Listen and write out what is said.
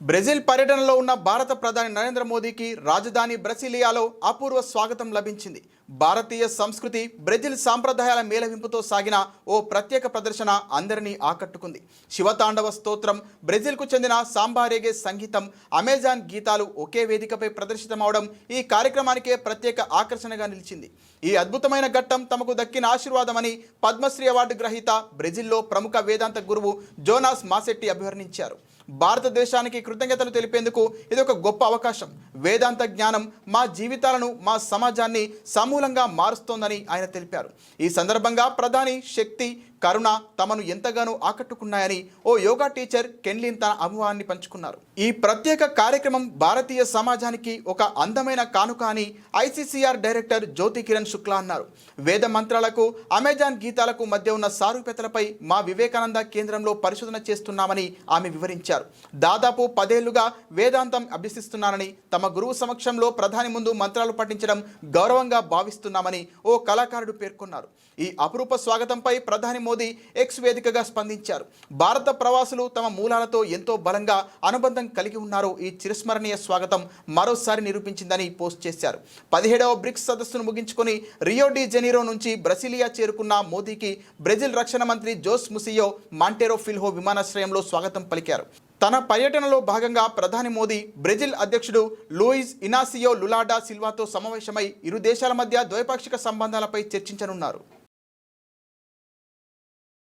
Brazil పర్యటనలో ఉన్న భారత ప్రధాని నరేంద్ర మోదీకి రాజధాని బ్రసిలియాలో అపూర్వ స్వాగతం లభించింది. భారతీయ సంస్కృతి బ్రెజిల్ సాంప్రదాయాల మేళవింపుతో సాగిన ఓ ప్రత్యేక ప్రదర్శన అందరినీ ఆకట్టుకుంది. శివతాండవ స్తోత్రం బ్రెజిల్కు చెందిన సాంబారేగే సంగీతం అమెజాన్ గీతాలు ఒకే వేదికపై ప్రదర్శితమవడం ఈ కార్యక్రమానికే ప్రత్యేక ఆకర్షణగా నిలిచింది. ఈ అద్భుతమైన ఘట్టం తమకు దక్కిన ఆశీర్వాదమని పద్మశ్రీ అవార్డు గ్రహీత బ్రెజిల్లో ప్రముఖ వేదాంత గురువు జోనాస్ మాసెట్టి అభివర్ణించారు. భారతదేశానికి కృతజ్ఞతలు తెలిపేందుకు ఇది ఒక గొప్ప అవకాశం. వేదాంత జ్ఞానం మా జీవితాలను మా సమాజాన్ని సమూలంగా మారుస్తోందని ఆయన తెలిపారు. ఈ సందర్భంగా ప్రధాని శక్తి కరుణ తమను ఎంతగానో ఆకట్టుకున్నాయని ఓ యోగా టీచర్ కెన్లిన్ తన అనుభవాన్ని పంచుకున్నారు. ఈ ప్రత్యేక కార్యక్రమం భారతీయ సమాజానికి ఒక అందమైన కానుక అని ఐసీసీఆర్ డైరెక్టర్ జ్యోతి కిరణ్ శుక్లా అన్నారు. వేద మంత్రాలకు అమెజాన్ గీతాలకు మధ్య ఉన్న సారూప్యతలపై మా వివేకానంద కేంద్రంలో పరిశోధన చేస్తున్నామని ఆమె వివరించారు. దాదాపు పదేళ్ళుగా వేదాంతం అభ్యసిస్తున్నానని తమ గురువు సమక్షంలో ప్రధాని ముందు మంత్రాలు పఠించడం గౌరవంగా భావిస్తున్నామని ఓ కళాకారుడు పేర్కొన్నారు. ఈ అపురూప స్వాగతంపై ప్రధాని మోదీ ఎక్స్ వేదికగా స్పందించారు. భారత ప్రవాసులు తమ మూలాలతో ఎంతో బలంగా అనుబంధం కలిగి ఉన్నారో. ఈ చిరస్మరణీయ స్వాగతం మరోసారి నిరూపించిందని పోస్ట్ చేశారు. పదిహేడవ బ్రిక్స్ సదస్సును ముగించుకొని రియో డి జెనీరో నుంచి బ్రసిలియా చేరుకున్న మోదీకి బ్రెజిల్ రక్షణ మంత్రి జోస్ ముసియో మాంటెరో ఫిల్హో విమానాశ్రయంలో స్వాగతం పలికారు. తన పర్యటనలో భాగంగా ప్రధాని మోదీ బ్రెజిల్ అధ్యక్షుడు లూయిస్ ఇనాసియో లులాడా సిల్వాతో సమావేశమై ఇరు దేశాల మధ్య ద్వైపాక్షిక సంబంధాలపై చర్చించనున్నారు.